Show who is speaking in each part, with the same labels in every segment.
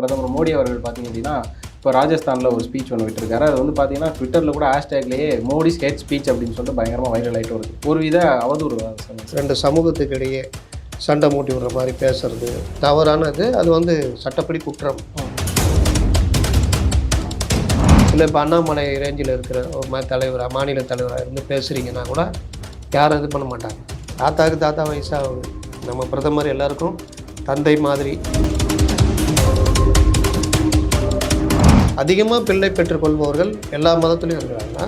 Speaker 1: பிரதமர் மோடி அவர்கள் பார்த்தீங்க அப்படின்னா இப்போ ராஜஸ்தானில் ஒரு ஸ்பீச் ஒன்று விட்டுருக்காரு. அது வந்து பார்த்தீங்கன்னா ட்விட்டரில் கூட ஹேஷ்டேக்லேயே மோடி ஹெட் ஸ்பீச் அப்படின்னு சொல்லிட்டு பயங்கரமாக வைரல் ஆகிட்டு வருது. ஒரு வித அவதூறு
Speaker 2: ரெண்டு சமூகத்துக்கு இடையே சண்டை மூட்டி விடுற மாதிரி பேசுறது. தவறானது. அது வந்து சட்டப்படி குற்றம். இல்லை இப்போ அண்ணாமலை ரேஞ்சில் இருக்கிற ஒரு மாதிரி தலைவராக மாநில தலைவராக இருந்து பேசுகிறீங்கன்னா கூட யாரும் இது பண்ண மாட்டாங்க. தாத்தாவுக்கு தாத்தா வயசாகுது. நம்ம பிரதமர் எல்லாருக்கும் தந்தை மாதிரி அதிகமாக பிள்ளை பெற்றுக்கொள்பவர்கள் எல்லா மதத்துலேயும் இருக்கிறாங்க.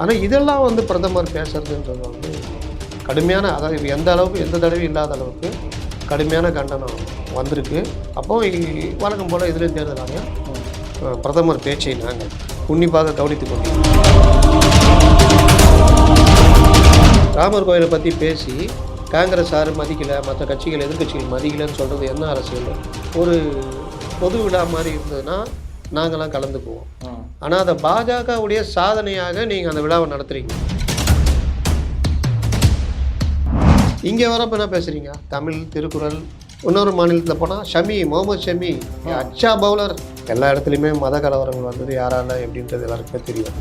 Speaker 2: ஆனால் இதெல்லாம் வந்து பிரதமர் பேசுறதுன்றது வந்து கடுமையான அதாவது எந்த அளவுக்கு எந்த தடவையும் இல்லாத அளவுக்கு கடுமையான கண்டனம் வந்திருக்கு. அப்போ வழக்கம் போல் இதுலேயும் தேர்தல் ஆணையம் பிரதமர் பேச்சை நாங்கள் உன்னிப்பாக கவனித்துக் கொண்டோம் ராமர் கோயிலை பற்றி பேசி காங்கிரஸ் யாரு மதிக்கலை மற்ற கட்சிகள் எதிர்க்கட்சிகள் மதிக்கலைன்னு சொல்கிறது என்ன அரசியல்? ஒரு பொது விழா மாதிரி இருந்ததுன்னா நாங்களாம் கலந்துக்குவோம். ஆனால் அதை பாஜகவுடைய சாதனையாக நீங்கள் அந்த விழாவை நடத்துறீங்க. இங்கே வரப்ப என்ன பேசுகிறீங்க தமிழ் திருக்குறள் இன்னொரு மாநிலத்தில் போனால் ஷமி முகமது ஷமி. அச்சா பவுலர். எல்லா இடத்துலையுமே மத கலவரங்கள் வந்தது. யாரால எப்படின்றது எல்லாருக்குமே தெரியும்.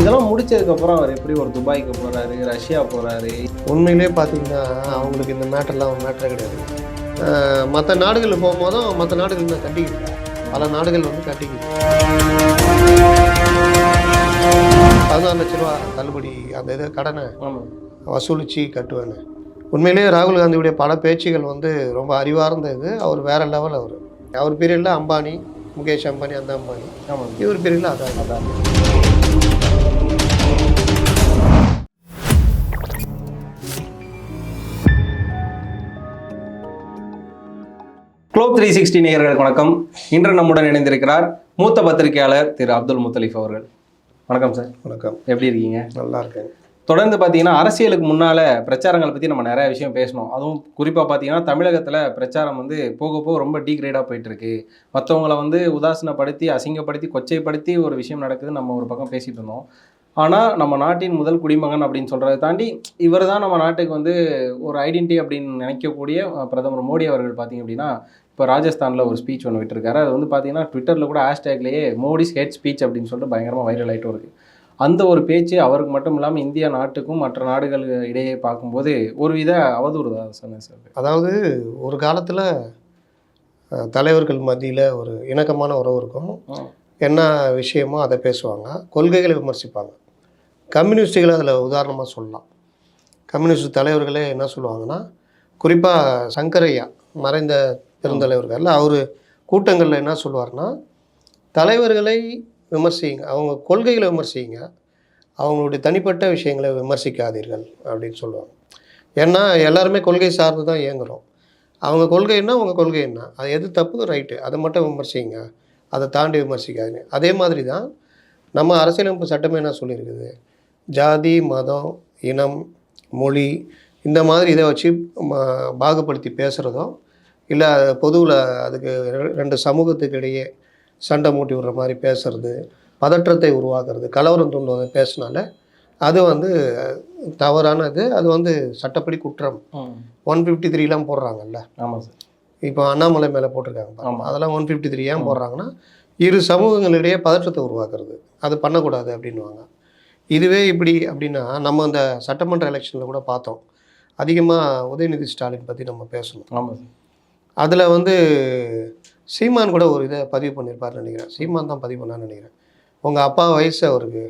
Speaker 1: இதெல்லாம் முடிச்சதுக்கப்புறம் அவர் எப்படி ஒரு துபாய்க்கு போகிறாரு ரஷ்யா போகிறாரு
Speaker 2: உண்மையிலே பார்த்தீங்கன்னா அவங்களுக்கு இந்த மேட்டர்லாம் மேட்டரே கிடையாது. மற்ற நாடுகளில் போகும்போதும் மற்ற நாடுகள் இன்னும் கட்டிக்கிட்டு பல நாடுகள் வந்து கட்டிக்கிட்டு பதினாறு லட்ச ரூபா தள்ளுபடி அந்த இது கடனை வசூலித்து கட்டுவேன்னு உண்மையிலேயே ராகுல் காந்தியுடைய பல பேச்சுகள் வந்து ரொம்ப அறிவார்ந்த இது அவர் வேற லெவல் அவர். அவர் பீரியடில் அம்பானி முகேஷ் அம்பானி அந்த அம்பானி. இவர் பீரியடில் அதான். அதான்.
Speaker 1: குளோப் த்ரீ சிக்ஸ்டி நேயர்களுக்கு வணக்கம். இன்று நம்முடன் இணைந்திருக்கிறார் மூத்த பத்திரிகையாளர் திரு அப்துல் முத்தலீஃப் அவர்கள். வணக்கம் சார்.
Speaker 2: வணக்கம்.
Speaker 1: எப்படி இருக்கீங்க?
Speaker 2: நல்லா இருக்கேன்.
Speaker 1: தொடர்ந்து பார்த்தீங்கன்னா அரசியலுக்கு முன்னால் பிரச்சாரங்களை பற்றி நம்ம நிறைய விஷயம் பேசணும். அதுவும் குறிப்பாக பார்த்தீங்கன்னா தமிழகத்தில் பிரச்சாரம் வந்து போக போக ரொம்ப டீக்ரேடாக போயிட்டு இருக்கு மற்றவங்கள வந்து உதாசீனப்படுத்தி அசிங்கப்படுத்தி கொச்சைப்படுத்தி ஒரு விஷயம் நடக்குதுன்னு நம்ம ஒரு பக்கம் பேசிட்டு இருந்தோம். ஆனால் நம்ம நாட்டின் முதல் குடிமகன் அப்படின்னு சொல்கிறத தாண்டி இவர் தான் நம்ம நாட்டுக்கு வந்து ஒரு ஐடென்டி அப்படின்னு நினைக்கக்கூடிய பிரதமர் மோடி அவர்கள் பார்த்தீங்க அப்படின்னா இப்போ ராஜஸ்தானில் ஒரு ஸ்பீச் ஒன்று விட்டுருக்காரு. அது வந்து பார்த்தீங்கன்னா ட்விட்டரில் கூட ஹேஷ்டேக்லேயே மோடிஸ் ஹேட் ஸ்பீச் அப்படின்னு சொல்லிட்டு பயங்கரமாக வைரல் ஆகிட்டு வருது. அந்த ஒரு பேச்சு அவருக்கு மட்டும் இல்லாமல் இந்தியா நாட்டுக்கும் மற்ற நாடுகள் இடையே பார்க்கும்போது ஒரு வித அவதூறு தான் சொன்னேன்
Speaker 2: அதாவது ஒரு காலத்தில் தலைவர்கள் மத்தியில் ஒரு இணக்கமான உறவு இருக்கும். என்ன விஷயமோ அதை பேசுவாங்க. கொள்கைகளை விமர்சிப்பாங்க. கம்யூனிஸ்டுகளை அதில் உதாரணமாக சொல்லலாம். கம்யூனிஸ்ட் தலைவர்களே என்ன சொல்லுவாங்கன்னா குறிப்பாக சங்கரையா மறைந்த பெருந்தலைவர்கள். அவர் கூட்டங்களில் என்ன சொல்லுவார்னா தலைவர்களை விமர்சிங்க அவங்க கொள்கைகளை விமர்சிங்க அவங்களுடைய தனிப்பட்ட விஷயங்களை விமர்சிக்காதீர்கள் அப்படின்னு சொல்லுவாங்க. ஏன்னா எல்லாருமே கொள்கை சார்ந்து தான் இயங்குகிறோம் அவங்க கொள்கை என்ன அவங்க கொள்கை என்ன? அது எது தப்பு ரைட்டு. அதை மட்டும் விமர்சிங்க அதை தாண்டி விமர்சிக்காதீங்க. அதே மாதிரி தான் நம்ம அரசியலமைப்பு சட்டமே என்ன சொல்லியிருக்குது? ஜாதி மதம் இனம் மொழி இந்த மாதிரி இதை வச்சு பாகுபடுத்தி பேசுகிறதோ இல்லை பொதுவில் அதுக்கு ரெண்டு சமூகத்துக்கு இடையே சண்டை மூட்டி விடுற மாதிரி பேசுறது பதற்றத்தை உருவாக்குறது கலவரம் தூண்டுவதை பேசினால அது வந்து தவறானது. அது வந்து சட்டப்படி குற்றம். ஒன் ஃபிஃப்டி த்ரீலாம் போடுறாங்கல்ல.
Speaker 1: ஆமாம் சார்.
Speaker 2: இப்போ அண்ணாமலை மேலே போட்டிருக்காங்க. அதெல்லாம் ஒன் ஃபிஃப்டி த்ரீ ஏன் போடுறாங்கன்னா இரு சமூகங்களிடையே பதற்றத்தை உருவாக்குறது. அது பண்ணக்கூடாது அப்படின்வாங்க இதுவே இப்படி அப்படின்னா நம்ம அந்த சட்டமன்ற எலெக்ஷனில் கூட பார்த்தோம். அதிகமாக உதயநிதி ஸ்டாலின் பற்றி நம்ம பேசணும்.
Speaker 1: ஆமாம் சார்.
Speaker 2: அதில் வந்து சீமான் கூட ஒரு இதை பதிவு பண்ணியிருப்பாருன்னு நினைக்கிறேன். சீமான் தான் பதிவு பண்ணான்னு நினைக்கிறேன். உங்கள் அப்பா வயசு அவருக்கு.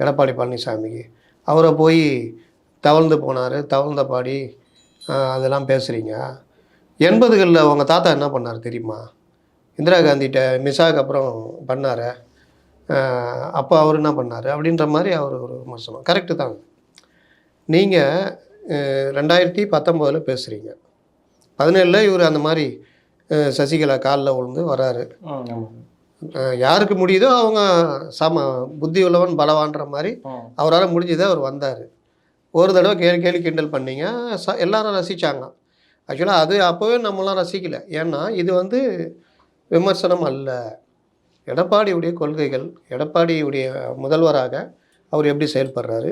Speaker 2: எடப்பாடி பழனிசாமிக்கு. அவரை போய் தவழ்ந்து போனார் தவழ்ந்த பாடி அதெல்லாம் பேசுகிறீங்க எண்பதுகளில் உங்கள் தாத்தா என்ன பண்ணார் தெரியுமா? இந்திரா காந்திகிட்ட மிஸ்ஸாக்கு அப்புறம் பண்ணார். அப்போ அவர் என்ன பண்ணார்? அப்படின்ற மாதிரி அவர் ஒரு விமர்சனம். கரெக்டு தாங்க நீங்கள் ரெண்டாயிரத்தி பத்தொம்போதில் பேசுகிறீங்க பதினேழில் இவர் அந்த மாதிரி சசிகலா காலில் விழுந்து வராரு. யாருக்கு முடியுதோ அவங்க சம புத்தி உள்ளவன் பலவான்ற மாதிரி அவரால் முடிஞ்சதை அவர் வந்தார். ஒரு தடவை கேலி கேலி கிண்டல் பண்ணீங்க ச எல்லாரும் ரசித்தாங்க ஆக்சுவலாக அது அப்போவே நம்மளாம் ரசிக்கல. ஏன்னா இது வந்து விமர்சனம் அல்ல. எடப்பாடியுடைய கொள்கைகள் எடப்பாடியுடைய முதல்வராக அவர் எப்படி செயல்படுறாரு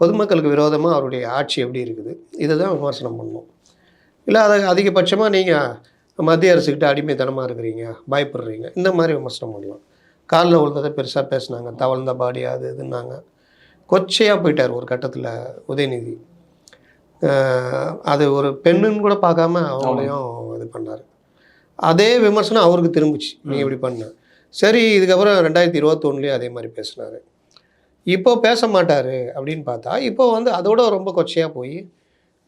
Speaker 2: பொதுமக்களுக்கு விரோதமாக அவருடைய ஆட்சி எப்படி இருக்குது இதை தான் விமர்சனம் பண்ணணும் இல்லை அதை அதிகபட்சமாக நீங்கள் மத்திய அரசுக்கிட்ட அடிமைத்தனமாக இருக்கிறீங்க பயப்படுறீங்க. இந்த மாதிரி விமர்சனம் பண்ணலாம். காலில் விழுந்ததை பெருசாக பேசுனாங்க. தவழ்ந்த பாடி அது இதுன்னாங்க. கொச்சையாக போயிட்டார் ஒரு கட்டத்தில் உதயநிதி. அது ஒரு பெண்ணுன்னு கூட பார்க்காம அவங்களையும் இது பண்ணார். அதே விமர்சனம் அவருக்கு திரும்பிச்சு. நீ இப்படி பண்ண. சரி இதுக்கப்புறம் ரெண்டாயிரத்தி இருபத்தொன்னுலேயும் அதே மாதிரி பேசினார். இப்போ பேச மாட்டார் அப்படின்னு பார்த்தா இப்போ வந்து அதோட ரொம்ப கொச்சையாக போய்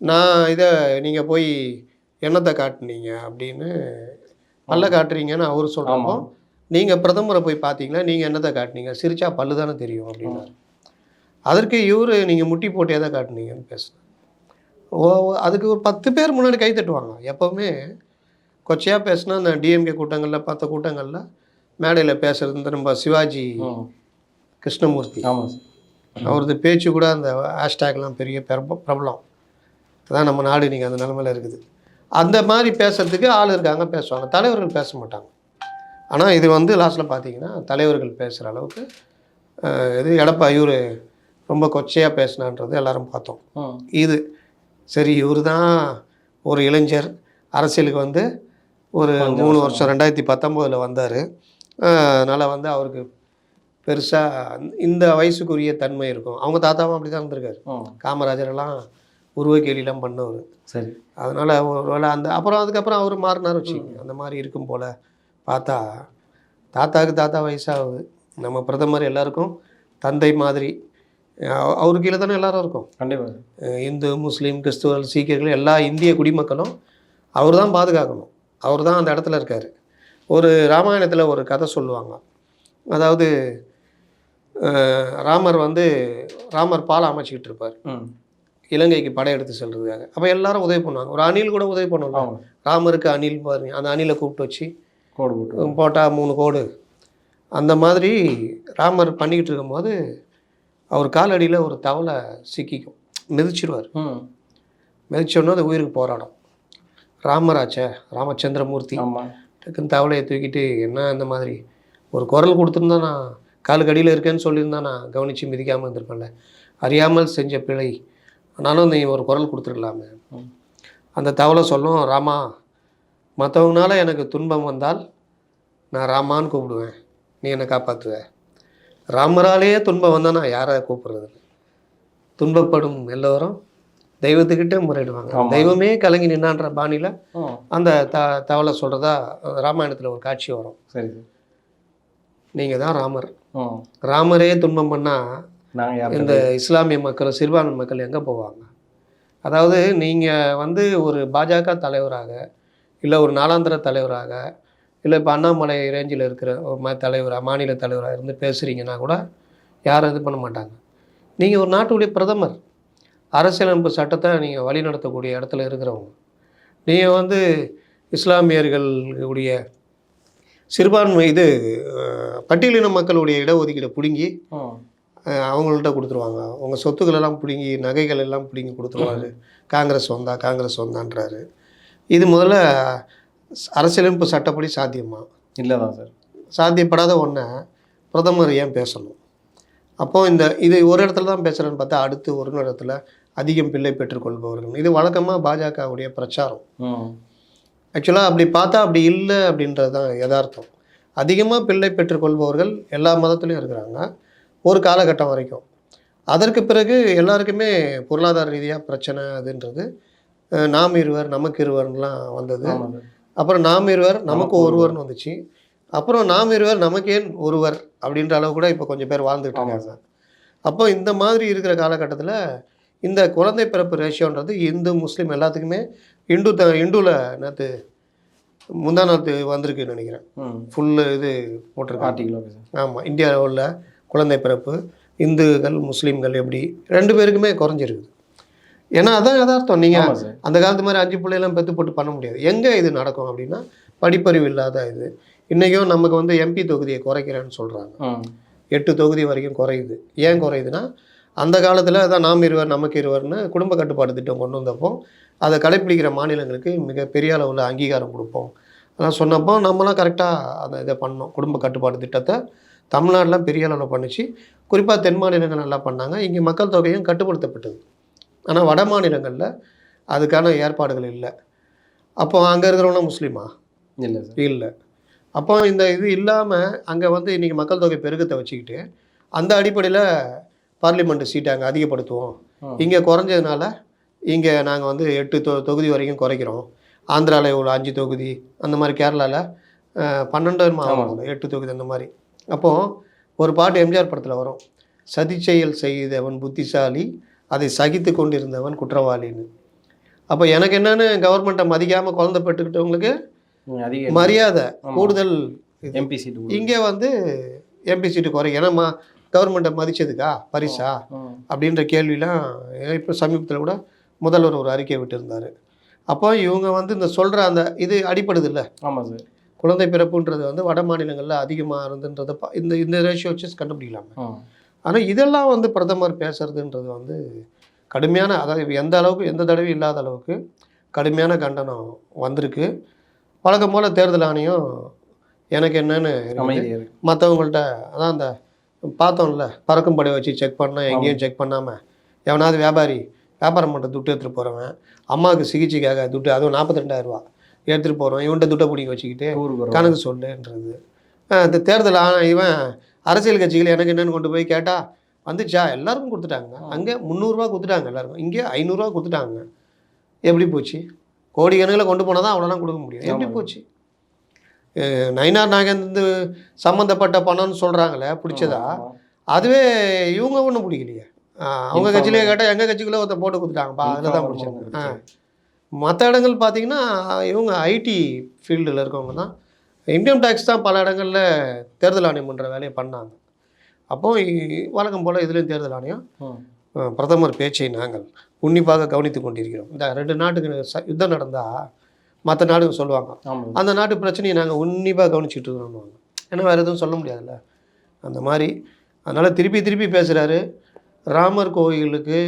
Speaker 2: நான் இதை நீங்கள் போய் எண்ணத்தை காட்டுனீங்க அப்படின்னு பல்ல காட்டுறீங்கன்னு அவர் சொல்கிறப்போ நீங்கள் பிரதமரை போய் பார்த்தீங்களா நீங்கள் என்னத்தை காட்டுனீங்க? சிரிச்சா பல்லு தானே தெரியும் அப்படின்னாரு அதற்கு இவர் நீங்கள் முட்டி போட்டு எதை காட்டுனீங்கன்னு பேசுனார். ஓ அதுக்கு ஒரு பத்து பேர் முன்னாடி கை தட்டுவாங்க. எப்போவுமே கொச்சையாக பேசுனா அந்த டிஎம்கே கூட்டங்களில் மற்ற கூட்டங்களில் மேடையில் இந்த நம்ம சிவாஜி கிருஷ்ணமூர்த்தி. அவரது பேச்சு கூட அந்த ஹேஷ்டேக்லாம் பெரிய பிரப பிரபலம். அதான் நம்ம நாடு நீங்கள் அந்த நிலமையில இருக்குது. அந்த மாதிரி பேசுறதுக்கு ஆள் இருக்காங்க பேசுவாங்க. தலைவர்கள் பேச மாட்டாங்க. ஆனால் இது வந்து லாஸ்ட்டில் பார்த்தீங்கன்னா தலைவர்கள் பேசுகிற அளவுக்கு இது எடப்பா இவர் ரொம்ப கொச்சையாக பேசினான்றது எல்லாரும் பார்த்தோம். இது சரி இவர் தான் ஒரு இளைஞர். அரசியலுக்கு வந்து ஒரு மூணு
Speaker 1: வருஷம்.
Speaker 2: ரெண்டாயிரத்தி பத்தொம்போதில் வந்தார். அதனால் வந்து அவருக்கு பெருசாக இந்த வயசுக்குரிய தன்மை இருக்கும். அவங்க தாத்தாவும் அப்படி தான் இருந்திருக்காரு காமராஜரெல்லாம் உருவ கேலிலாம் பண்ணவர்.
Speaker 1: சரி.
Speaker 2: அதனால் ஒரு வேளை அந்த அப்புறம் அதுக்கப்புறம் அவர் மாறினார் வச்சுக்கோங்க. அந்த மாதிரி இருக்கும் போல் பார்த்தா தாத்தாவுக்கு தாத்தா வயசாகுது. நம்ம பிரதமர் எல்லாருக்கும் தந்தை மாதிரி அவரு கீழே தானே எல்லாரும் இருக்கும்.
Speaker 1: கண்டிப்பாக
Speaker 2: இந்து முஸ்லீம் கிறிஸ்துவர்கள் சீக்கியர்கள் எல்லா இந்திய குடிமக்களும் அவர் தான் பாதுகாக்கணும். அவர் தான் அந்த இடத்துல இருக்கார். ஒரு ராமாயணத்தில் ஒரு கதை சொல்லுவாங்க. அதாவது ராமர் வந்து ராமர் பாலம் அமைச்சிக்கிட்டு இருப்பார். இலங்கைக்கு படையெடுத்து செல்றதுக்காக. அப்போ எல்லாரும் உதவி பண்ணுவாங்க. ஒரு அணில் கூட உதவி பண்ணலாம் ராமருக்கு அணில் பாருங்க. அந்த அணிலை கூப்பிட்டு வச்சு
Speaker 1: கோடு போட்டு
Speaker 2: போட்டால் மூணு கோடு. அந்த மாதிரி ராமர் பண்ணிக்கிட்டு இருக்கும்போது அவர் காலடியில் ஒரு தவளை சிக்கிக்கும். மிதிச்சிருவார். மிதிச்சோன்னா அது உயிருக்கு போராடும். ராமராச்சே ராமச்சந்திரமூர்த்தி டக்குன்னு தவளையை தூக்கிட்டு என்ன இந்த மாதிரி? ஒரு குரல் கொடுத்துருந்தா நான் காலுக்கு அடியில் இருக்கேன்னு சொல்லியிருந்தா நான் கவனித்து மிதிக்காமல் இருந்திருப்பேன்ல. அறியாமல் செஞ்ச பிழை ஆனாலும் நீ ஒரு குரல் கொடுத்துருக்கலாமே. அந்த தவளை சொல்லும் ராமா மற்றவங்களால எனக்கு துன்பம் வந்தால் நான் ராமான்னு கூப்பிடுவேன். நீ என்னை காப்பாற்றுவ ராமராலேயே துன்பம் வந்தால் நான் யாரை கூப்பிடுறது? துன்பப்படும் எல்லோரும் தெய்வத்துக்கிட்ட முறையிடுவாங்க. தெய்வமே கலங்கி நின்னான்ற பாணியில் அந்த த தவளை சொல்கிறதா ராமாயணத்தில் ஒரு காட்சி வரும்.
Speaker 1: சரி
Speaker 2: நீங்கள் தான் ராமர். ராமரே துன்பம் பண்ணால் இந்த இஸ்லாமிய மக்கள் சிறுபான்மை மக்கள் எங்கே போவாங்க? அதாவது நீங்கள் வந்து ஒரு பாஜக தலைவராக இல்லை ஒரு நாளாந்திர தலைவராக இல்லை இப்போ அண்ணாமலை ரேஞ்சில் இருக்கிற ஒரு மா தலைவராக மாநில தலைவராக இருந்து பேசுகிறீங்கன்னா கூட யாரும் இது பண்ண மாட்டாங்க. நீங்கள் ஒரு நாட்டுடைய பிரதமர் அரசியலமைப்பு சட்டத்தை நீங்கள் வழி நடத்தக்கூடிய இடத்துல இருக்கிறவங்க நீங்கள் வந்து இஸ்லாமியர்களுடைய சிறுபான்மை இது பட்டியலின மக்களுடைய இடஒதுக்கீடை பிடுங்கி அவங்கள்ட்ட கொடுத்துருவாங்க. உங்கள் சொத்துக்கள் எல்லாம் பிடுங்கி நகைகள் எல்லாம் பிடுங்கி கொடுத்துருவாரு. காங்கிரஸ் வந்தா காங்கிரஸ் வந்தான்றாரு. இது முதல்ல அரசியலமைப்பு சட்டப்படி சாத்தியமா?
Speaker 1: இல்லை தான் சார்.
Speaker 2: சாத்தியப்படாத ஒன்றை பிரதமர் ஏன் பேசணும்? அப்போ இந்த இது ஒரு இடத்துல தான் பேசுகிறேன்னு பார்த்தா அடுத்து ஒரு இடத்துல அதிகம் பிள்ளை பெற்றுக்கொள்பவர்கள் இது வழக்கமாக பாஜகவுடைய பிரச்சாரம். ஆக்சுவலாக அப்படி பார்த்தா அப்படி இல்லை அப்படின்றது தான் யதார்த்தம். அதிகமாக பிள்ளை பெற்றுக்கொள்பவர்கள் எல்லா மதத்துலேயும் இருக்கிறாங்க. ஒரு காலகட்டம் வரைக்கும். அதற்கு பிறகு எல்லாருக்குமே பொருளாதார ரீதியாக பிரச்சனை அதுன்றது. நாம் இருவர் நமக்கு இருவர்லாம் வந்தது. அப்புறம் நாம் இருவர் நமக்கு ஒருவர்னு வந்துச்சு. அப்புறம் நாம் இருவர் நமக்கு ஏன் ஒருவர் அப்படின்ற அளவு கூட இப்போ கொஞ்சம் பேர் வாழ்ந்துட்டு
Speaker 1: ஆமாம்
Speaker 2: இருக்காங்க. அப்போ இந்த மாதிரி இருக்கிற காலகட்டத்தில் இந்த குழந்தை பிறப்பு ரேஷியோன்றது இந்து முஸ்லீம் எல்லாத்துக்குமே இந்து த இந்துவில் நேற்று முந்தா நாத்து வந்திருக்குன்னு நினைக்கிறேன். ஃபுல்லு இது போட்டிருக்காங்க. ஆமாம் இந்தியாவில் உள்ள குழந்தை பிறப்பு இந்துக்கள் முஸ்லீம்கள் எப்படி ரெண்டு பேருக்குமே குறைஞ்சிருக்குது. ஏன்னா அதான் யதார்த்தம். நீங்கள் அந்த காலத்து மாதிரி அஞ்சு பிள்ளைலாம் பெற்று போட்டு பண்ண முடியாது. எங்கே இது நடக்கும் அப்படின்னா படிப்பறிவு இல்லாத இது. இன்றைக்கும் நமக்கு வந்து எம்பி தொகுதியை குறைக்கிறேன்னு சொல்கிறாங்க எட்டு தொகுதி வரைக்கும் குறையுது. ஏன் குறையுதுன்னா அந்த காலத்தில் அதான் நாம் இருவர் நமக்கு இருவர்னு குடும்ப கட்டுப்பாடு திட்டம் கொண்டு வந்தப்போ அதை கடைப்பிடிக்கிற மாநிலங்களுக்கு மிக பெரிய அளவில் அங்கீகாரம் கொடுப்போம். அதெல்லாம் சொன்னப்போ நம்மளாம் கரெக்டாக அந்த இதை பண்ணோம். குடும்ப கட்டுப்பாடு திட்டத்தை தமிழ்நாடுலாம் பெரிய அளவில் பண்ணுச்சு. குறிப்பாக தென் மாநிலங்கள் நல்லா பண்ணாங்க. இங்கே மக்கள் தொகையும் கட்டுப்படுத்தப்பட்டது. ஆனால் வட மாநிலங்களில் அதுக்கான ஏற்பாடுகள் இல்லை. அப்போ அங்கே இருக்கிறவனா முஸ்லீமா?
Speaker 1: இல்லை
Speaker 2: இல்லை. அப்போ இந்த இது இல்லாமல் அங்கே வந்து இன்றைக்கி மக்கள் தொகை பெருக்கத்தை வச்சுக்கிட்டு அந்த அடிப்படையில் பார்லிமெண்ட் சீட்டை அங்கே அதிகப்படுத்துவோம். இங்கே குறைஞ்சதுனால இங்கே நாங்கள் வந்து எட்டு தொ தொகுதி வரைக்கும் குறைக்கிறோம். ஆந்திராவில் இவ்வளோ அஞ்சு தொகுதி அந்த மாதிரி கேரளாவில் பன்னெண்டு ஆகும் எட்டு தொகுதி அந்த மாதிரி. அப்போது ஒரு பாட்டு எம்ஜிஆர் படத்தில் வரும். சதி செயல் செய்தவன் புத்திசாலி அதை சகித்து கொண்டிருந்தவன் குற்றவாளின்னு. அப்போ எனக்கு என்னன்னு கவர்மெண்ட்டை மதிக்காமல் குழந்தை பெற்றுக்கிட்டவங்களுக்கு மரியாதை. கூடுதல்
Speaker 1: எம்பி சீட்டு
Speaker 2: இங்கே வந்து எம்பி சீட்டு குறையும். ஏன்னா கவர்மெண்ட்டை மதிச்சதுக்கா? பரிசா. அப்படின்ற கேள்விலாம் இப்போ சமீபத்தில் கூட முதல்வர் ஒரு அறிக்கை விட்டிருந்தார். அப்போ இவங்க வந்து இந்த சொல்கிற அந்த இது அடிப்படுது இல்லை
Speaker 1: ஆமா சார்.
Speaker 2: குழந்தை பிறப்புன்றது வந்து வட மாநிலங்களில் அதிகமாக இருந்துன்றதை இந்த இந்த ரேஷியோ வச்சு கண்டுபிடிக்கலாமே. ஆனால் இதெல்லாம் வந்து பிரதமர் பேசுறதுன்றது வந்து கடுமையான அதாவது எந்த அளவுக்கு எந்த தடவையும் இல்லாத அளவுக்கு கடுமையான கண்டனம் வந்திருக்கு. வழக்கம் போல் தேர்தல் ஆணையம் எனக்கு என்னன்னு மற்றவங்கள்ட்ட அதான் அந்த பார்த்தோம்ல பறக்கும் படை வச்சு செக் பண்ணால் எங்கேயும் செக் பண்ணாமல் எவனாவது வியாபாரி வியாபாரம் பண்ணுற துட்டு எடுத்துகிட்டு போகிறவன் அம்மாவுக்கு சிகிச்சைக்காக துட்டு அதுவும் நாற்பத்தி ரெண்டாயிரரூவா எடுத்துகிட்டு போகிறோம் இவன்கிட்ட துட்டை பிடிக்க வச்சுக்கிட்டு. கணக்கு சொல்லுன்றது. இந்த தேர்தல் ஆ- இவன் அரசியல் கட்சிகள் எனக்கு என்னன்னு கொண்டு போய் கேட்டால் வந்துச்சா? எல்லாருக்கும் கொடுத்துட்டாங்க. அங்கே முந்நூறுரூவா கொடுத்துட்டாங்க எல்லாருக்கும். இங்கே ஐநூறுரூவா கொடுத்துட்டாங்க. எப்படி போச்சு? கோடி கணக்கில் கொண்டு போனால் தான் அவ்வளோலாம் கொடுக்க முடியும். எப்படி. போச்சு? நயினார் நாகேந்து சம்மந்தப்பட்ட பணம்னு சொல்கிறாங்களே பிடிச்சதா. அதுவே இவங்க ஒன்றும் பிடிக்கலையே. அவங்க. கட்சியிலே கேட்டால் எங்கள் கட்சிக்குள்ளே ஒருத்தன் போட்டு கொடுத்துட்டாங்கப்பா அதில் தான் பிடிச்சாங்க. மற்ற இடங்கள் பார்த்தீங்கன்னா இவங்க ஐடி ஃபீல்டில் இருக்கவங்க தான். இன்கம் டேக்ஸ் தான் பல இடங்களில் தேர்தல் ஆணையம் பண்ணுற வேலையை பண்ணாங்க. அப்போ இ- வழக்கம் போல் இதுலேயும் தேர்தல் ஆணையம் பிரதமர் பேச்சை நாங்கள் உன்னிப்பாக கவனித்து கொண்டிருக்கிறோம். இந்த ரெண்டு நாட்டுக்கு ச- யுத்தம் நடந்தால் மற்ற நாடுங்க சொல்லுவாங்க. அந்த நாட்டு பிரச்சனையை நாங்கள் உன்னிப்பாக கவனிச்சிட்டு இருக்கிறோம் ஏன்னா வேறு எதுவும் சொல்ல முடியாதுல்ல. அந்த மாதிரி. அதனால் திருப்பி திருப்பி பேசுகிறாரு ராமர் கோயிலுக்கு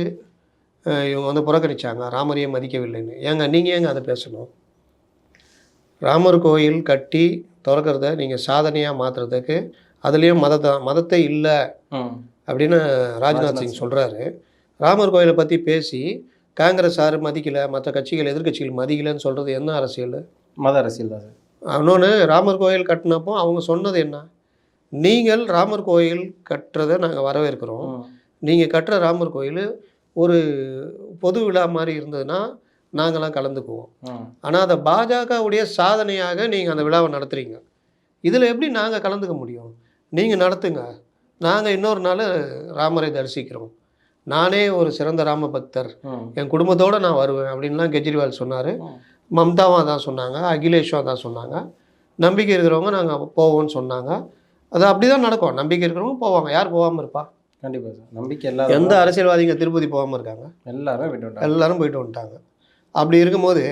Speaker 2: இவங்க வந்து புறக்கணிச்சாங்க. ராமரையே மதிக்கவில்லைன்னு. ஏங்க நீங்கள் ஏங்க அதை பேசணும்? ராமர் கோயில் கட்டி திறக்கிறத நீங்கள் சாதனையாக மாற்றுறதுக்கு அதுலேயும் மதத்தை மதத்தை இல்லை. அப்படின்னு ராஜ்நாத் சிங் சொல்கிறாரு ராமர் கோயிலை பற்றி பேசி காங்கிரஸ் சார் மதிக்கலை மற்ற கட்சிகள் எதிர்க்கட்சிகள் மதிக்கலைன்னு சொல்கிறது என்ன அரசியல்?
Speaker 1: மத அரசியல் தான்
Speaker 2: இன்னொன்று ராமர் கோயில் கட்டினப்போ அவங்க சொன்னது என்ன? நீங்கள் ராமர் கோயில் கட்டுறதை நாங்கள் வரவேற்கிறோம். நீங்கள் கட்டுற ராமர் கோயில் ஒரு பொது விழா மாதிரி இருந்ததுன்னா நாங்களாம் கலந்துக்குவோம். ஆனால் அதை பாஜகவுடைய சாதனையாக நீங்கள் அந்த விழாவை நடத்துகிறீங்க இதில் எப்படி நாங்கள் கலந்துக்க முடியும்? நீங்கள் நடத்துங்க. நாங்கள் இன்னொரு நாள் ராமரை தரிசிக்கிறோம். நானே ஒரு சிறந்த ராம பக்தர். என் குடும்பத்தோடு நான் வருவேன் அப்படின்லாம் கெஜ்ரிவால் சொன்னார்.
Speaker 1: ம்.
Speaker 2: மம்தாவும் தான் சொன்னாங்க. அகிலேஷும் தான் சொன்னாங்க. நம்பிக்கை இருக்கிறவங்க நாங்கள் போவோம்னு சொன்னாங்க. அது அப்படி தான் நடக்கும். நம்பிக்கை இருக்கிறவங்க போவாங்க. யார் போகாமல் இருப்பா?
Speaker 1: கண்டிப்பா சார். நம்பிக்கை இல்லாத
Speaker 2: எந்த அரசியல்வாதிங்க திருப்பதி போகாமல் இருக்காங்க?
Speaker 1: எல்லாருமே விட்டு விட்டாங்க
Speaker 2: எல்லாரும் போயிட்டு வந்துட்டாங்க. அப்படி இருக்கும்போது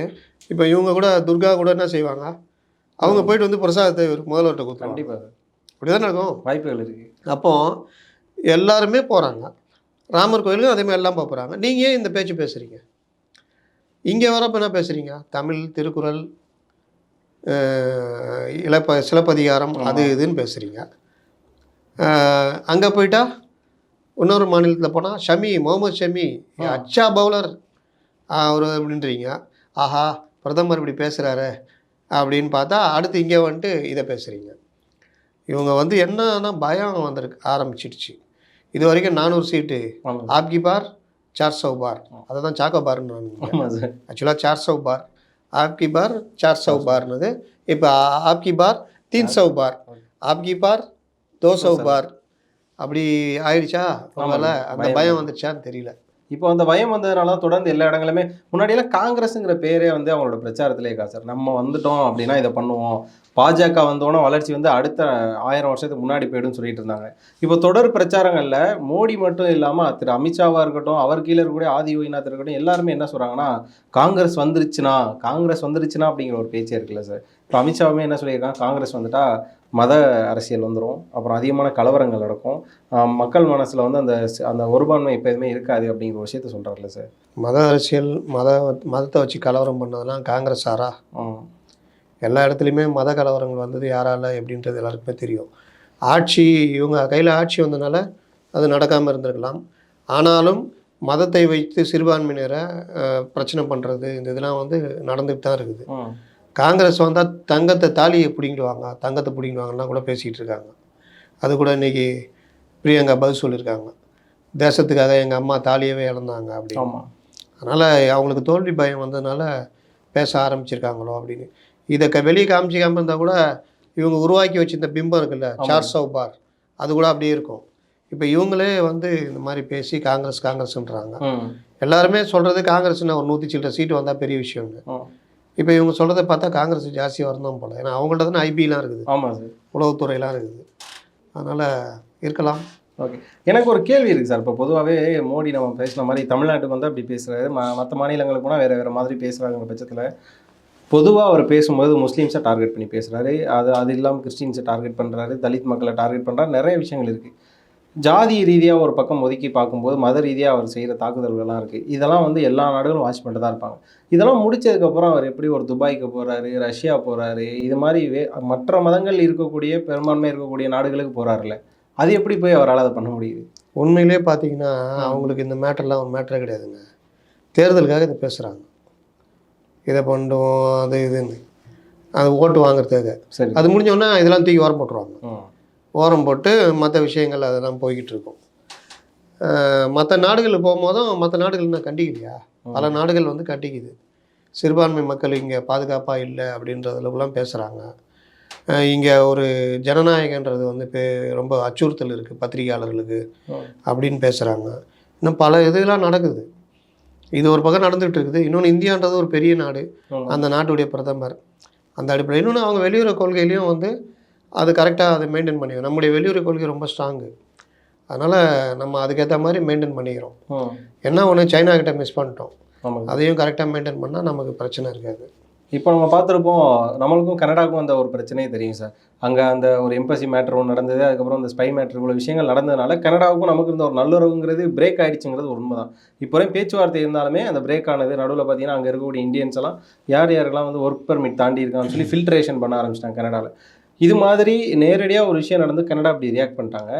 Speaker 2: இப்போ இவங்க கூட துர்கா கூட என்ன செய்வாங்க? அவங்க போயிட்டு வந்து பிரசாதத்தை முதல்வர்கிட்ட கொடுத்துருவாங்க.
Speaker 1: கண்டிப்பா சார்.
Speaker 2: அப்படி தான் நடக்கும்
Speaker 1: வாய்ப்புகள் இருக்கு.
Speaker 2: அப்போ எல்லாருமே போகிறாங்க ராமர் கோயிலுக்கும் அதே மாதிரி எல்லாம் போகிறாங்க நீங்கள் ஏன் இந்த பேச்சு பேசுகிறீங்க இங்கே வரப்போ என்ன பேசுகிறீங்க தமிழ் திருக்குறள் அஹ், இலப்ப சிலப்பதிகாரம் அது இதுன்னு பேசுகிறீங்க அங்கே போயிட்டா? இன்னொரு மாநிலத்தில் போனால் ஷமி முகமது ஷமி அச்சா பவுலர். அவர் அப்படின்றீங்க. ஆஹா பிரதமர் இப்படி பேசுகிறாரு அப்படின்னு பார்த்தா அடுத்து இங்கே வந்துட்டு இதை பேசுகிறீங்க இவங்க வந்து என்னன்னா பயம் வந்திருக்கு ஆரம்பிச்சிடுச்சு. இது வரைக்கும் நானூறு சீட்டு. ஆப்கி பார் சார் சௌ பார் அதை தான் சாக்கோ பார்னு ஆக்சுவலாக சார். சௌ பார் ஆப்கி பார் சார் சௌ பார்னது இப்போ ஆப்கி பார் தீன் சௌ பார் ஆப்கி பார் தோ சௌ பார் அப்படி ஆயிடுச்சா? ஒருவேளை அந்த
Speaker 1: பயம்
Speaker 2: வந்துடுச்சான்னு தெரியல.
Speaker 1: இப்போ அந்த பயம் வந்ததுனால தான் தொடர்ந்து எல்லா இடங்களுமே முன்னாடியெல்லாம் காங்கிரஸுங்கிற பேரே வந்து அவங்களோட பிரச்சாரத்திலே இருக்கா சார்? நம்ம வந்துட்டோம் அப்படின்னா இதை பண்ணுவோம். பாஜக வந்தோன்னா வளர்ச்சி வந்து அடுத்த ஆயிரம் வருஷத்துக்கு முன்னாடி போயிடும்னு சொல்லிட்டு இருந்தாங்க. இப்போ தொடர் பிரச்சாரங்களில் மோடி மட்டும் இல்லாமல் திரு அமித்ஷாவாக இருக்கட்டும் அவர் கீழே இருக்கக்கூடிய ஆதி யோகிநாத் இருக்கட்டும் எல்லாருமே என்ன சொல்கிறாங்கன்னா காங்கிரஸ் வந்துருச்சுனா காங்கிரஸ் வந்துருச்சுனா அப்படிங்கிற ஒரு பேச்சே இருக்குல்ல சார்? இப்போ அமித்ஷாவுமே என்ன சொல்லியிருக்காங்க காங்கிரஸ் வந்துட்டா மத அரசியல் வந்துடும் அப்புறம் அதிகமான கலவரங்கள் நடக்கும். மக்கள் மனசில் வந்து அந்த அந்த ஒருபான்மை எப்போதுமே இருக்காது அப்படிங்கிற விஷயத்த சொல்கிறாருல்ல சார்.
Speaker 2: மத அரசியல் மத மதத்தை வச்சு கலவரம் பண்ணதெல்லாம் காங்கிரஸ் ஆரா எல்லா இடத்துலையுமே மத கலவரங்கள் வந்தது யாரால எப்படின்றது எல்லாருக்குமே தெரியும். ஆட்சி இவங்க கையில் ஆட்சி வந்தனால அது நடக்காமல் இருந்திருக்கலாம். ஆனாலும் மதத்தை வைத்து சிறுபான்மையினரை பிரச்சனை பண்ணுறது இந்த இதெல்லாம் வந்து நடந்துட்டு தான் இருக்குது. காங்கிரஸ் வந்தால் தங்கத்தை தாலியை பிடிங்கிடுவாங்க தங்கத்தை பிடிங்கிடுவாங்கலாம் கூட பேசிகிட்டு இருக்காங்க. அது கூட இன்னைக்கு பிரியங்கா பதில் சொல்லியிருக்காங்க. தேசத்துக்காக எங்கள் அம்மா தாலியவே இழந்தாங்க அப்படின்னு. அதனால் அவங்களுக்கு தோல்வி பயம் வந்ததுனால பேச ஆரம்பிச்சிருக்காங்களோ அப்படின்னு. இதை க வெளியே காமிச்சிக்காம இருந்தால் கூட இவங்க உருவாக்கி வச்சிருந்த பிம்பம் இருக்குல்ல சார் சௌபார் அது கூட அப்படியே இருக்கும். இப்போ இவங்களே வந்து இந்த மாதிரி பேசி காங்கிரஸ் காங்கிரஸ்ன்றாங்க. எல்லாருமே சொல்கிறது காங்கிரஸ்னு ஒரு நூற்றி சில்லற சீட்டு வந்தால் பெரிய விஷயம்னு.
Speaker 1: ம்.
Speaker 2: இப்போ இவங்க சொல்கிறத பார்த்தா காங்கிரஸ் ஜாஸ்தியாக வரணும் போல. ஏன்னா அவங்கள்ட்ட தானே ஐபிலாம் இருக்குது.
Speaker 1: ஆமா சார்.
Speaker 2: உளவுத்துறையெல்லாம் இருக்குது. அதனால் இருக்கலாம்.
Speaker 1: ஓகே. எனக்கு ஒரு கேள்வி இருக்குது சார். இப்போ பொதுவாகவே மோடி நம்ம பேசின மாதிரி தமிழ்நாட்டுக்கு வந்து அப்படி பேசுகிறாரு ம மற்ற மாநிலங்களுக்கு போனால் வேறு வேறு மாதிரி பேசுகிறாங்க பட்சத்தில் பொதுவாக அவர் பேசும்போது முஸ்லீம்ஸை டார்கெட் பண்ணி பேசுகிறாரு அது அது இல்லாமல் கிறிஸ்டின்ஸை டார்கெட் பண்ணுறாரு தலித் மக்களை டார்கெட் பண்ணுறாரு நிறைய விஷயங்கள் இருக்குது ஜாதி ரீதியாக ஒரு பக்கம் ஒதுக்கி பார்க்கும்போது மத ரீதியாக அவர் செய்கிற தாக்குதல்கள்லாம் இருக்குது இதெல்லாம் வந்து எல்லா நாடுகளும் வாட்ச் பண்ணிட்டு தான் இருப்பாங்க. இதெல்லாம் முடிச்சதுக்கப்புறம் அவர் எப்படி ஒரு துபாய்க்கு போகிறாரு ரஷ்யா போகிறாரு இது மாதிரி வே மற்ற மதங்கள் இருக்கக்கூடிய பெரும்பான்மை இருக்கக்கூடிய நாடுகளுக்கு போகிறாருல்ல அது எப்படி போய் அவரால் அதை பண்ண முடியுது?
Speaker 2: உண்மையிலே பார்த்தீங்கன்னா அவங்களுக்கு இந்த மேட்டர்லாம் ஒரு மேட்டரே கிடையாதுங்க. தேர்தலுக்காக இதை பேசுகிறாங்க இதை பண்ணுவோம் அது இதுன்னு. அது ஓட்டு வாங்குறதுக்காக.
Speaker 1: சரி.
Speaker 2: அது முடிஞ்ச உடனே இதெல்லாம் தூக்கி ஓரம் போட்டுருவாங்க. ஓரம் போட்டு மற்ற விஷயங்கள் அதெல்லாம் போய்கிட்டு இருக்கும் மற்ற நாடுகளுக்கு போகும்போதும் மற்ற நாடுகள் என்ன கண்டிக்கலையா? பல நாடுகள் வந்து கண்டிக்குது. சிறுபான்மை மக்கள் இங்கே பாதுகாப்பாக இல்லை அப்படின்றதுலலாம் பேசுகிறாங்க இங்கே ஒரு ஜனநாயகன்றது வந்து ரொம்ப அச்சுறுத்தல் இருக்குது பத்திரிகையாளர்களுக்கு. அப்படின்னு பேசுகிறாங்க இன்னும் பல இதெல்லாம் நடக்குது. இது ஒரு பக்கம் நடந்துகிட்டு இருக்குது இன்னொன்று இந்தியான்றது ஒரு பெரிய நாடு. அந்த நாட்டுடைய பிரதமர். அந்த அடிப்படையில் இன்னொன்று அவங்க வெளியுறவு கொள்கையிலையும் வந்து அது கரெக்டாக அதை மெயின்டைன் பண்ணிக்கிறோம் நம்முடைய வெளியுறவு கொள்கை ரொம்ப ஸ்ட்ராங்கு அதனால் நம்ம அதுக்கேற்ற மாதிரி மெயின்டைன் பண்ணிக்கிறோம். என்ன ஒன்று சைனா கிட்ட மிஸ் பண்ணிட்டோம். அதையும் கரெக்டாக மெயின்டைன் பண்ணால் நமக்கு பிரச்சனை இருக்காது.
Speaker 1: இப்போ நம்ம பார்த்துருப்போம் நம்மளுக்கும் கனடாவுக்கும் அந்த ஒரு பிரச்சனையே தெரியும் சார் அங்கே அந்த ஒரு எம்பசி மேட்ரு ஒன்று நடந்தது அதுக்கப்புறம் அந்த ஸ்பை மேட்ரு இவ்வளோ விஷயங்கள் நடந்ததுனால கனடாவுக்கும் நமக்கு இருந்த ஒரு நல்லுறவுங்கிறது பிரேக் ஆயிடுச்சுங்கிறது ஒரு உண்மைதான். இப்போ பேச்சுவார்த்தை இருந்தாலுமே அந்த பிரேக் ஆனது நடுவில் பார்த்தீங்கன்னா அங்கே இருக்கக்கூடிய இந்தியன்ஸ் எல்லாம் யார் யாருக்கெல்லாம் வந்து ஒர்க் பெர்மிட் தாண்டி இருக்கான்னு சொல்லி ஃபில்ட்ரேஷன் பண்ண ஆரம்பிச்சிட்டாங்க கனடாவில் இது மாதிரி நேரடியாக ஒரு விஷயம் நடந்து கனடா அப்படி ரியாக்ட் பண்ணிட்டாங்க.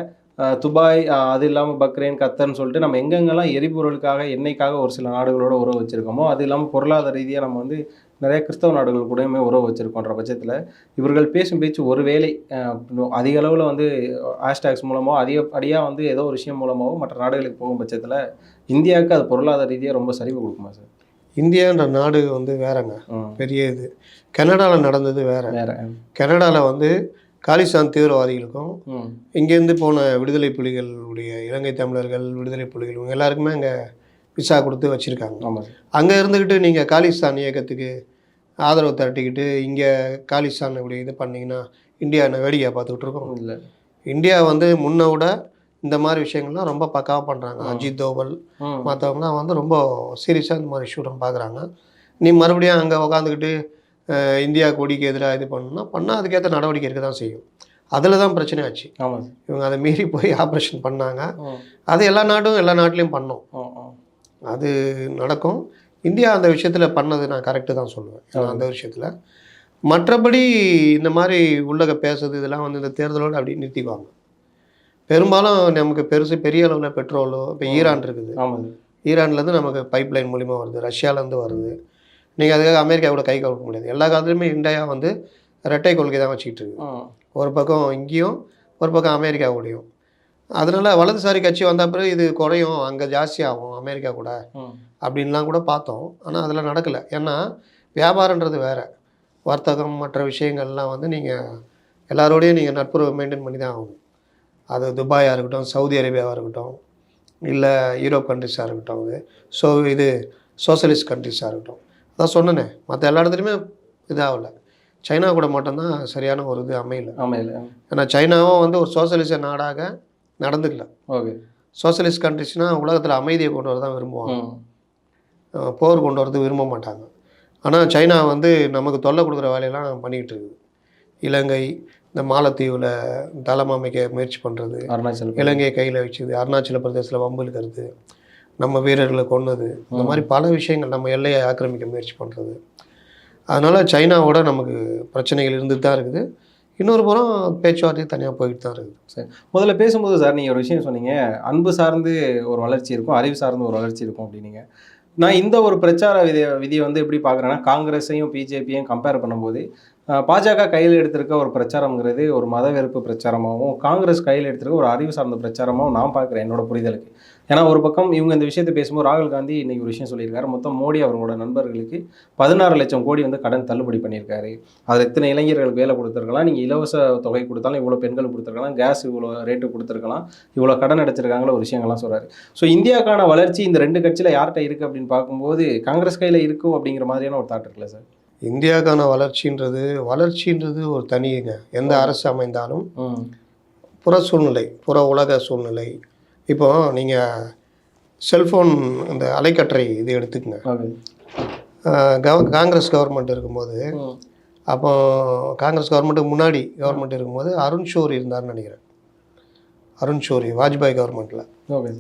Speaker 1: துபாய் அது இல்லாமல் பக்ரைன் கத்தர்னு சொல்லிட்டு நம்ம எங்கெங்கெல்லாம் எரிபொருளுக்காக எண்ணெய்க்காக ஒரு சில நாடுகளோட உறவு வச்சுருக்கோமோ அது இல்லாமல் பொருளாதார ரீதியாக நம்ம வந்து நிறைய கிறிஸ்தவ நாடுகள் கூடயுமே உறவு வச்சிருக்கோன்ற பட்சத்தில் இவர்கள் பேசும் பேச்சு ஒருவேளை அஹ், அதிக அளவில் வந்து ஹேஷ்டேக்ஸ் மூலமோ அதிகப்படியாக வந்து ஏதோ ஒரு விஷயம் மூலமாகவோ மற்ற நாடுகளுக்கு போகும் பட்சத்தில் இந்தியாவுக்கு அது பொருளாதார ரீதியாக ரொம்ப சரிவு கொடுக்குமா சார்?
Speaker 2: இந்தியான்ற நாடு வந்து வேறங்க. பெரிய இது. கனடாவில் நடந்தது வேற.
Speaker 1: வேற.
Speaker 2: கனடாவில் வந்து காலிஸ்தான் தீவிரவாதிகளுக்கும் இங்கேருந்து போன விடுதலை புலிகளுடைய இலங்கை தமிழர்கள் விடுதலை புலிகள் இவங்க எல்லாருக்குமே அங்கே விசா கொடுத்து வச்சுருக்காங்க. அங்கே இருந்துக்கிட்டு நீங்கள் காலிஸ்தான் இயக்கத்துக்கு ஆதரவு திரட்டிக்கிட்டு இங்கே காலிஸ்தான் இப்படி இது பண்ணீங்கன்னா இந்தியா என்ன வேடிக்கையாக பார்த்துக்கிட்டு இருக்கோம்?
Speaker 1: இல்லை.
Speaker 2: இந்தியா வந்து முன்னை விட இந்த மாதிரி விஷயங்கள்லாம் ரொம்ப பக்காவாக பண்ணுறாங்க. அஜித் தோவல்
Speaker 1: ம்.
Speaker 2: மற்றவங்களாம் வந்து ரொம்ப சீரியஸாக இந்த மாதிரி ஷூட்டம் பார்க்குறாங்க. நீ மறுபடியும் அங்கே உட்காந்துக்கிட்டு அஹ், இந்தியா கொடிக்கு எதிராக இது பண்ணணும்னா பண்ணால் அதுக்கேற்ற நடவடிக்கை இருக்க தான் செய்யும். அதில் தான் பிரச்சனை ஆச்சு. இவங்க அதை மீறி போய் ஆப்ரேஷன் பண்ணாங்க. அது எல்லா நாடும் எல்லா நாட்டிலையும் பண்ணோம். அது நடக்கும். இந்தியா அந்த விஷயத்தில் பண்ணது நான் கரெக்டு தான் சொல்லுவேன். அந்த விஷயத்தில். மற்றபடி இந்த மாதிரி உள்ளக பேசுறது இதெல்லாம் வந்து இந்த தேர்தலோடு அப்படி நிறுத்திக்குவாங்க. பெரும்பாலும் நமக்கு பெருசு பெரிய அளவில் பெட்ரோலோ இப்போ ஈரான் இருக்குது. ஈரான்லேருந்து நமக்கு பைப் லைன் மூலிமா வருது ரஷ்யாலேருந்து வருது. நீங்கள் அதுக்காக அமெரிக்கா கூட கை கலக்க முடியாது. எல்லா காலத்துலையுமே இந்தியா வந்து ரெட்டை கொள்கை தான் வச்சுக்கிட்டு இருக்கு. ஒரு பக்கம் இங்கேயும் ஒரு பக்கம் அமெரிக்கா கூடயும். அதனால் வலதுசாரி கட்சி வந்த பிறகு இது குறையும் அங்கே ஜாஸ்தியாகும் அமெரிக்கா கூட அப்படின்லாம் கூட பார்த்தோம். ஆனால் அதெல்லாம் நடக்கலை. ஏன்னா வியாபாரன்றது வேறு. வர்த்தகம் மற்ற விஷயங்கள்லாம் வந்து நீங்கள் எல்லாரோடையும் நீங்கள் நட்புறவு மெயின்டைன் பண்ணி தான் ஆகணும். அது துபாயாக இருக்கட்டும் சவுதி அரேபியாவாக இருக்கட்டும் இல்லை யூரோப் கண்ட்ரிஸாக இருக்கட்டும் இது. ஸோ இது சோஷலிஸ்ட் கண்ட்ரிஸாக இருக்கட்டும். அதான் சொன்னனே மற்ற எல்லா இடத்துலையுமே இதாகல. சைனா கூட மட்டும்தான் சரியான ஒரு இது அமையல.
Speaker 1: இல்லை
Speaker 2: ஏன்னா சைனாவும் வந்து ஒரு சோஷலிச நாடாக நடந்துக்கல.
Speaker 1: ஓகே.
Speaker 2: சோஷலிஸ்ட் கண்ட்ரிஸ்னால் உலகத்தில் அமைதியை கொண்டு வர தான் விரும்புவாங்க போர் கொண்டு வரது விரும்ப மாட்டாங்க. ஆனால் சைனா வந்து நமக்கு தொல்லை கொடுக்குற வேலையெல்லாம் பண்ணிக்கிட்டு இருக்குது. இலங்கை இந்த மாலத்தீவில் தளம் அமைக்க முயற்சி பண்ணுறது
Speaker 1: அருணாச்சல்
Speaker 2: இலங்கையை கையில் வச்சுது அருணாச்சல பிரதேசத்தில் வம்பு இழுக்கிறது நம்ம வீரர்களை கொன்னது இந்த மாதிரி பல விஷயங்கள் நம்ம எல்லையை ஆக்கிரமிக்க முயற்சி பண்ணுறது அதனால் சைனாவோட நமக்கு பிரச்சனைகள் இருந்துட்டு தான் இருக்குது. இன்னொரு புறம் பேச்சுவார்த்தை தனியாக போயிட்டு தான் இருக்குது.
Speaker 1: முதல்ல பேசும்போது சார் நீங்கள் ஒரு விஷயம் சொன்னீங்க. அன்பு சார்ந்து ஒரு வளர்ச்சி இருக்கும் அறிவு சார்ந்து ஒரு வளர்ச்சி இருக்கும் அப்படின்னீங்க. நான் இந்த ஒரு பிரச்சார விதி விதியை வந்து எப்படி பார்க்குறேன்னா காங்கிரஸையும் பிஜேபியும் கம்பேர் பண்ணும்போது பாஜக கையில் எடுத்திருக்க ஒரு பிரச்சாரம்ங்கிறது ஒரு மத வெறுப்பு பிரச்சாரமாகவும் காங்கிரஸ் கையில் எடுத்திருக்க ஒரு அறிவு சார்ந்த பிரச்சாரமாகவும் நான் பார்க்குறேன் என்னோட புரிதலுக்கு. ஏன்னா ஒரு பக்கம் இவங்க இந்த விஷயத்தை பேசும்போது ராகுல் காந்தி இன்னைக்கு ஒரு விஷயம் சொல்லியிருக்காரு. மொத்தம் மோடி அவரோட நண்பர்களுக்கு பதினாறு லட்சம் கோடி வந்து கடன் தள்ளுபடி பண்ணியிருக்காரு. அதில் இத்தனை இளைஞர்களுக்கு வேலை கொடுத்துருக்கலாம் நீங்கள் இலவச தொகை கொடுத்தாலும் இவ்வளோ பெண்கள் கொடுத்துருக்கலாம் கேஸ் இவ்வளோ ரேட்டு கொடுத்துருக்கலாம் இவ்வளோ கடன் அடைச்சிருக்காங்களோ ஒரு விஷயங்கள்லாம் சொல்கிறாரு ஸோ இந்தியாவுக்கான வளர்ச்சி இந்த ரெண்டு கட்சியில் யார்கிட்ட இருக்குது அப்படின்னு பார்க்கும்போது காங்கிரஸ் கையில் இருக்கும் அப்படிங்கிற மாதிரியான ஒரு தாட் இருக்குல்ல சார்?
Speaker 2: இந்தியாவுக்கான வளர்ச்சின்றது வளர்ச்சின்றது ஒரு தனிங்க எந்த அரசு அமைந்தாலும் புற சூழ்நிலை புற உலக சூழ்நிலை. இப்போ நீங்கள் செல்ஃபோன் இந்த அலைக்கற்றை இது எடுத்துக்கங்க. கவ காங்கிரஸ் கவர்மெண்ட் இருக்கும்போது அப்போ காங்கிரஸ் கவர்மெண்ட்டுக்கு முன்னாடி கவர்மெண்ட் இருக்கும்போது அருண் ஷோரி இருந்தார்னு நினைக்கிறேன். அருண் ஷோரி வாஜ்பாய் கவர்மெண்ட்டில்
Speaker 1: ஓகே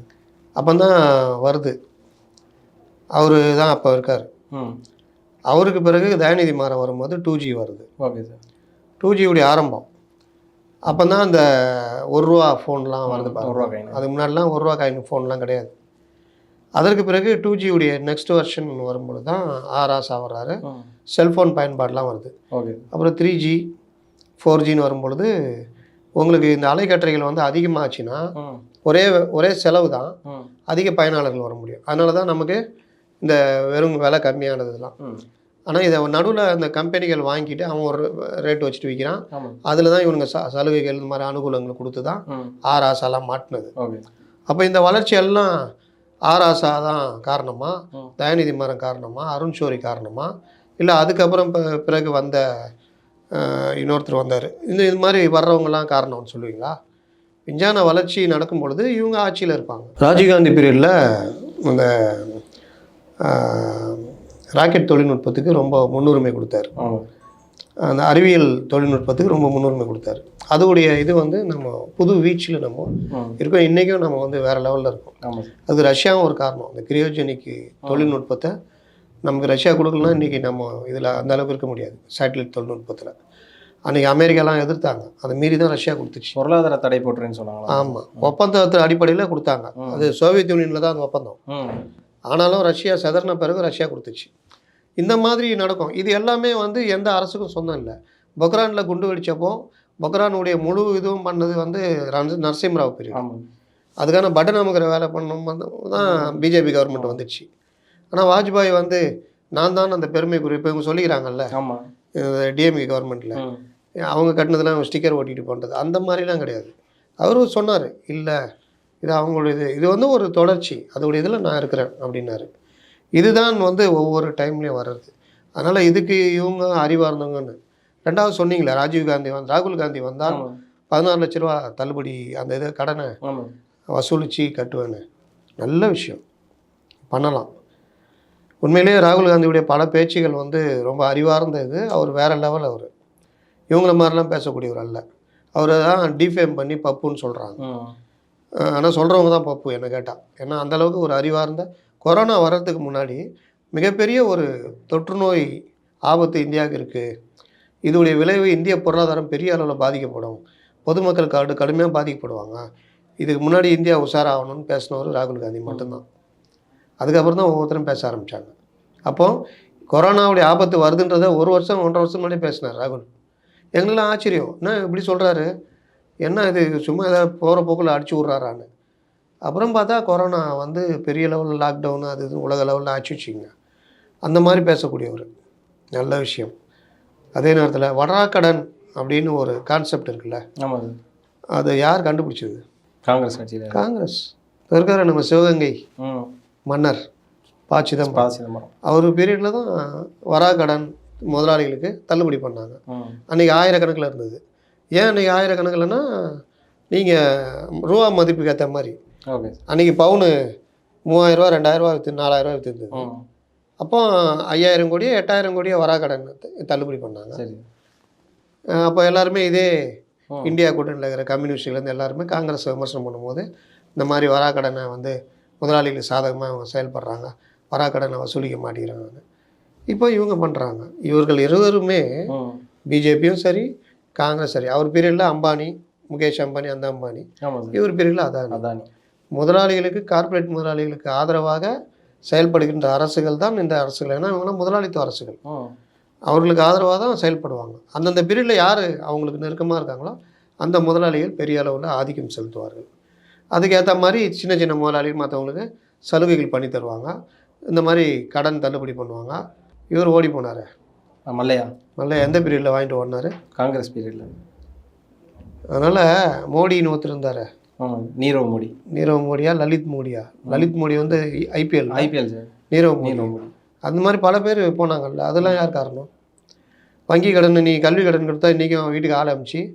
Speaker 2: அப்போ தான் வருது. அவர் தான் அப்போ இருக்கார். அவருக்கு பிறகு தயாநிதி மாறன் வரும்போது டூ ஜி வருது.
Speaker 1: ஓகே சார்
Speaker 2: டூ ஜியுடைய ஆரம்பம். அப்போ தான் அந்த ஒரு ரூபா ஃபோன்லாம் வருது
Speaker 1: ஒரு ரூபா
Speaker 2: அதுக்கு முன்னாடிலாம் ஒரு ரூபா காயின் ஃபோன்லாம் கிடையாது. அதற்கு பிறகு டூ ஜியுடைய நெக்ஸ்ட் வெர்ஷன் வரும்பொழுது தான் ஆர் ஆசா வர்றாரு
Speaker 1: ம்.
Speaker 2: செல்ஃபோன் பயன்பாடுலாம் வருது.
Speaker 1: ஓகே
Speaker 2: அப்புறம் த்ரீ ஜி ஃபோர் ஜின்னு வரும்பொழுது உங்களுக்கு இந்த அலைக்கற்றைகள் வந்து அதிகமாச்சுன்னா ஒரே ஒரே செலவு தான் அதிக பயனாளர்கள் வர முடியும். அதனால தான் நமக்கு இந்த வெறும் விலை கம்மியானதுலாம் ஆனால் இதை நடுவில் அந்த கம்பெனிகள் வாங்கிட்டு அவன் ஒரு ரேட் வச்சுட்டு விற்கிறான் அதில் தான் இவனுங்க ச சலுகைகள் இந்த மாதிரி அனுகூலங்கள் கொடுத்து தான் ஆர் ஆசாலாம் மாட்டினது அப்போ இந்த வளர்ச்சி எல்லாம் ஆர் ஆசா தான் காரணமா
Speaker 1: ம்.
Speaker 2: தயாநிதி மாறன் காரணமா அருண் ஷோரி காரணமா இல்லை அதுக்கப்புறம் பிறகு வந்த இன்னொருத்தர் வந்தார் இந்த இது மாதிரி வர்றவங்கலாம் காரணம்னு சொல்லுவீங்களா விஞ்ஞான வளர்ச்சி நடக்கும் பொழுது இவங்க ஆட்சியில் இருப்பாங்க ராஜீவ்காந்தி பீரியடில் இந்த ராக்கெட் தொழில்நுட்பத்துக்கு ரொம்ப முன்னுரிமை கொடுத்தாரு. அந்த அறிவியல் தொழில்நுட்பத்துக்கு ரொம்ப முன்னுரிமை கொடுத்தாரு. அதோடைய இது வந்து நம்ம புது வீச்சில் நம்ம இருக்கோம். இன்றைக்கும் நம்ம வந்து வேறு லெவலில் இருக்கோம். அது ரஷ்யாவும் ஒரு காரணம். இந்த கிரியோஜெனிக் தொழில்நுட்பத்தை நமக்கு ரஷ்யா கொடுக்கலனா இன்றைக்கி நம்ம இதில் அந்த அளவுக்கு இருக்க முடியாது. சேட்டலைட் தொழில்நுட்பத்தில். அன்றைக்கி அமெரிக்காலாம் எதிர்த்தாங்க. அதை மீறி தான் ரஷ்யா கொடுத்துச்சு.
Speaker 1: பொருளாதார தடை போட்டுறேன்னு சொன்னாங்களா?
Speaker 2: ஆமாம் ஒப்பந்தத்து அடிப்படையில் கொடுத்தாங்க. அது சோவியத் யூனியனில் தான் அந்த ஒப்பந்தம். ஆனாலும் ரஷ்யா செதறின பிறகு ரஷ்யா கொடுத்துச்சு. இந்த மாதிரி நடக்கும். இது எல்லாமே வந்து எந்த அரசுக்கும் சொந்தம் இல்லை. பொக்ரானில் குண்டு வெடிச்சப்போ பொக்ரானுடைய முழு இதுவும் பண்ணது வந்து நரசிம்மராவ்
Speaker 1: ஆமாம்
Speaker 2: அதுக்கான பட்டன் அமுக்கிற வேலை பண்ணணும் வந்து தான் பிஜேபி கவர்மெண்ட் வந்துச்சு. ஆனால் வாஜ்பாய் வந்து நான் தான் அந்த பெருமை குறிப்பு இவங்க சொல்லிக்கிறாங்கல்ல. டிஎம்கே கவர்மெண்ட்டில் அவங்க கட்டினதெல்லாம் ஸ்டிக்கர் ஒட்டிட்டு பண்ணுறது அந்த மாதிரிலாம் கிடையாது. அவரும் சொன்னார் இல்லை இது அவங்களுடைய இது இது வந்து ஒரு தொடர்ச்சி. அதோடைய இதில் நான் இருக்கிறேன் அப்படின்னாரு. இதுதான் வந்து ஒவ்வொரு டைம்லேயும் வர்றது. அதனால் இதுக்கு இவங்க அறிவாக இருந்தவங்கன்னு. ரெண்டாவது சொன்னீங்களே ராஜீவ் காந்தி வந்து ராகுல் காந்தி வந்தால் பதினாறு லட்ச ரூபா தள்ளுபடி அந்த இதை கடனை வசூலித்து கட்டுவேன்னு. நல்ல விஷயம். பண்ணலாம். உண்மையிலேயே ராகுல் காந்தியுடைய பல பேச்சுகள் வந்து ரொம்ப அறிவார்ந்த இது அவர் வேற லெவல் அவர். இவங்கள மாதிரிலாம் பேசக்கூடியவர் அல்ல. அவரை தான் டிஃபேம் பண்ணி பப்புன்னு சொல்கிறாங்க ஆனால் சொல்கிறவங்க தான் பப்பு என்ன கேட்டால் ஏன்னா அந்த அளவுக்கு ஒரு அறிவார்ந்த கொரோனா வர்றதுக்கு முன்னாடி மிகப்பெரிய ஒரு தொற்று நோய் ஆபத்து இந்தியாவுக்கு இருக்குது இதோடைய விளைவு இந்திய பொருளாதாரம் பெரிய அளவில் பாதிக்கப்படும். பொதுமக்கள் கடு கடுமையாக பாதிக்கப்படுவாங்க. இதுக்கு முன்னாடி இந்தியா உஷாராகணும்னு பேசினவர் ராகுல் காந்தி மட்டும்தான். அதுக்கப்புறம் தான் ஒவ்வொருத்தரும் பேச ஆரம்பித்தாங்க அப்போ கொரோனாவுடைய ஆபத்து வருதுன்றதை ஒரு வருஷம் ஒன்றரை வருஷம் முன்னாடி பேசினார் ராகுல். எங்களுக்கெல்லாம் ஆச்சரியம். என்ன இப்படி சொல்கிறாரு என்ன இது சும்மா ஏதாவது போகிற போக்கில் அடிச்சு விட்றாரான்னு. அப்புறம் பார்த்தா கொரோனா வந்து பெரிய லெவலில் லாக்டவுன் அது இது உலக லெவலில் ஆச்சு வச்சுங்க அந்த மாதிரி பேசக்கூடியவர். நல்ல விஷயம். அதே நேரத்தில் வடாக்கடன் அப்படின்னு ஒரு கான்செப்ட் இருக்குல்ல?
Speaker 1: ஆமாம்
Speaker 2: அதை யார் கண்டுபிடிச்சது?
Speaker 1: காங்கிரஸ் கட்சியில்.
Speaker 2: காங்கிரஸ். இருக்கிற நம்ம சிவகங்கை மன்னர் ப. சிதம்பரம். அவர் பீரியடில் தான் வராக்கடன் முதலாளிகளுக்கு தள்ளுபடி பண்ணாங்க. அன்றைக்கி ஆயிரக்கணக்கில் இருந்தது. ஏன் அன்றைக்கி ஆயிரக்கணக்கில்னா நீங்கள் ரூபா மதிப்புக்கு ஏற்ற மாதிரி.
Speaker 1: ஓகே.
Speaker 2: அன்றைக்கி பவுனு மூவாயிரரூவா ரெண்டாயிரரூவா விற்று நாலாயிரரூவா விற்றுருந்தது
Speaker 1: ம்
Speaker 2: அப்போ ஐயாயிரம் கோடியே எட்டாயிரம் கோடியே வராக்கடன் த- தள்ளுபடி பண்ணாங்க.
Speaker 1: சரி.
Speaker 2: அப்போ எல்லாருமே இதே. இந்தியா கூட்டணியில் இருக்கிற கம்யூனிஸ்ட்லேருந்து எல்லாருமே காங்கிரஸ் விமர்சனம் பண்ணும்போது இந்த மாதிரி வராக்கடனை வந்து முதலாளிகளுக்கு சாதகமாக இவங்க செயல்படுறாங்க. வராக்கடனை வசூலிக்க மாட்டேங்கிறாங்க. இப்போ இவங்க பண்ணுறாங்க இவர்கள் இருவருமே பிஜேபியும் சரி காங்கிரஸ் சரி. அவர் பீரியடில் அம்பானி முகேஷ் அம்பானி அந்த அம்பானி. இவர் பீரியடில் அதானி.
Speaker 1: அதானி.
Speaker 2: முதலாளிகளுக்கு கார்ப்பரேட் முதலாளிகளுக்கு ஆதரவாக செயல்படுகின்ற அரசுகள் தான் இந்த அரசுகள். ஏன்னா இவங்களாம் முதலாளித்துவ அரசுகள். அவர்களுக்கு ஆதரவாக தான் செயல்படுவாங்க. அந்தந்த பீரியடில் யார் அவங்களுக்கு நெருக்கமாக இருக்காங்களோ அந்த முதலாளிகள் பெரிய அளவில் ஆதிக்கம் செலுத்துவார்கள். அதுக்கேற்ற மாதிரி சின்ன சின்ன முதலாளிகள் மற்றவங்களுக்கு சலுகைகள் பண்ணி தருவாங்க. இந்த மாதிரி கடன் தள்ளுபடி பண்ணுவாங்க. இவர் ஓடி போனார்.
Speaker 1: மல்லையா?
Speaker 2: நல்ல எந்த பீரியடில் வாங்கிட்டு ஓடினார்?
Speaker 1: காங்கிரஸ் பீரியடில்.
Speaker 2: அதனால் மோடின்னு ஒருத்தர் இருந்தார்.
Speaker 1: நீரவ் மோடி.
Speaker 2: நீரவ் மோடியா லலித் மோடியா? லலித் மோடி வந்து IPL
Speaker 1: IPL sir.
Speaker 2: Nirav Modi. அந்த மாதிரி பல பேர் போனாங்கல்ல அதெல்லாம் யார் காரணம்? வங்கி கடன் நீ கல்வி கடன் கொடுத்தா இன்றைக்கும் வீட்டுக்கு ஆள் அமிச்சு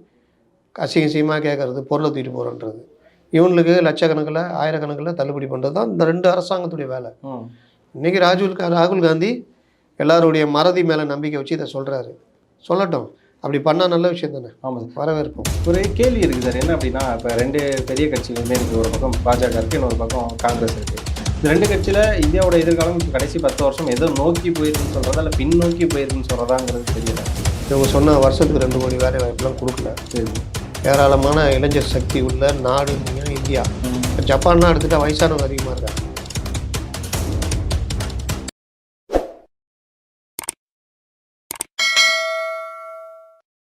Speaker 2: அசிங்க அசிங்கமாக கேட்கறது பொருளை தூக்கிட்டு போகிறன்றது இவனுக்கு லட்சக்கணக்கில் ஆயிரக்கணக்கில் தள்ளுபடி பண்ணுறது தான் இந்த ரெண்டு அரசாங்கத்துடைய வேலை. இன்றைக்கி ராஜுல் கா- ராகுல் காந்தி எல்லாருடைய மறதி மேலே நம்பிக்கை வச்சு இதை சொல்கிறாரு சொல்லட்டும். அப்படி பண்ணால் நல்ல விஷயம் தானே?
Speaker 1: ஆமாம்
Speaker 2: வரவேற்போம்.
Speaker 1: ஒரு கேள்வி இருக்குது சார். என்ன அப்படின்னா இப்போ ரெண்டு பெரிய கட்சிகளுமே இருக்குது ஒரு பக்கம் பாஜக இருக்குது இன்னொரு பக்கம் காங்கிரஸ் இருக்குது இந்த ரெண்டு கட்சியில் இந்தியாவோட எதிர்காலம் இப்ப கடைசி பத்து வருஷம் எதோ நோக்கி போயிருக்குன்னு சொல்கிறதா இல்லை பின்னோக்கி போயிருக்குன்னு சொல்கிறதாங்கிறது தெரியல.
Speaker 2: இவங்க சொன்ன வருஷத்துக்கு ரெண்டு கோடி வேலை வாய்ப்புலாம் கொடுக்கல.
Speaker 1: சரி.
Speaker 2: ஏராளமான இளைஞர் சக்தி உள்ள நாடு இந்தியா. இப்போ ஜப்பான்லாம் எடுத்துட்டா வயசானவங்க அதிகமாக இருக்காங்க.